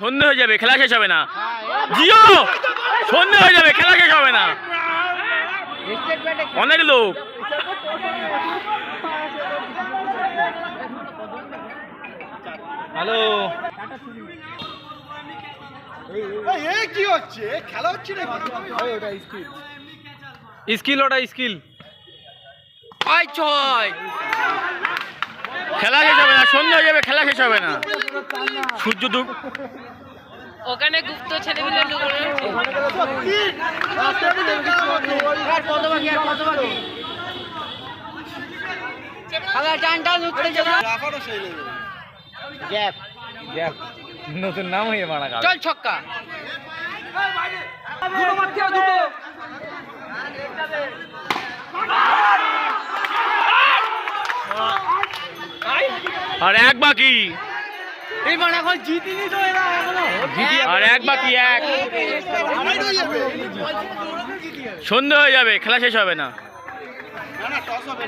সন্ধে হয়ে যাবে খেলা শেষ হবে না। জিও সন্ধে হয়ে যাবে খেলা শেষ হবে না। অনেক লোক। হ্যালো। কি হচ্ছে? খেলা হচ্ছে না স্কিল। ওটা স্কিল। ছয় ছয়। খেলা শেষ হবে না সন্ধ্যা হয়ে যাবে খেলা শেষ হবে না। সূর্য ডুব ওখানে গুপ্ত ছেলেগুলো নতুন নাম হয়ে মারা গেল। চল ছক্কা। আর এক বাকি। এই এখন জিতিনি তো এরা এখনও। আর এক বাকি এক। সন্ধ্যে হয়ে যাবে খেলা শেষ হবে না। না না টস হবে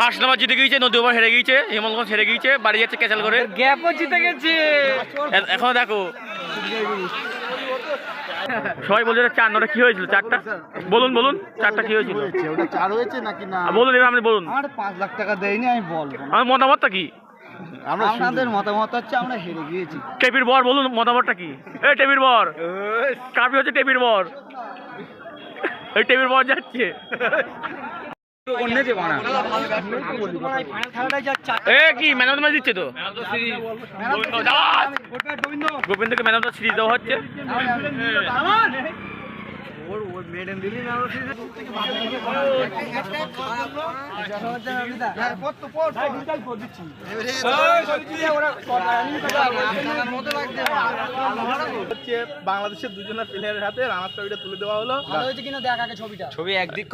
ফার্স্ট নাম্বার জিতে গিয়েছে নদী ওভার হেরে গিয়েছে হেমলগঞ্জ হেরে গিয়েছে বাড়ি যাচ্ছে ক্যাচাল করে। গ্যাপও জিতে গেছে। এখন দেখো। সবাই বলছে চার নটা কি হয়েছিল? চারটা? বলুন বলুন চারটা কি হয়েছিল? ওটা চার হয়েছে নাকি না? বলুন এবার আপনি বলুন। আমার পাঁচ লাখ টাকা দেয়নি আমি বলব আমার মতামতটা কি? আমরা আপনাদের মতামত হচ্ছে আমরা হেরে গিয়েছি। টেপির বর বলুন মতামতটা কি? এই টেপির বর। কাপি হচ্ছে টেপির বর? এই টেপির বর যাচ্ছে। গোবিন্দকে ম্যান অফ দ্য সিরিজ দেওয়া হচ্ছে। বাংলাদেশের দুজনের প্লেয়ারের হাতে রানার ট্রফিটা তুলে দেওয়া হলো। কিনা দেখ ছবিটা। ছবি একদিক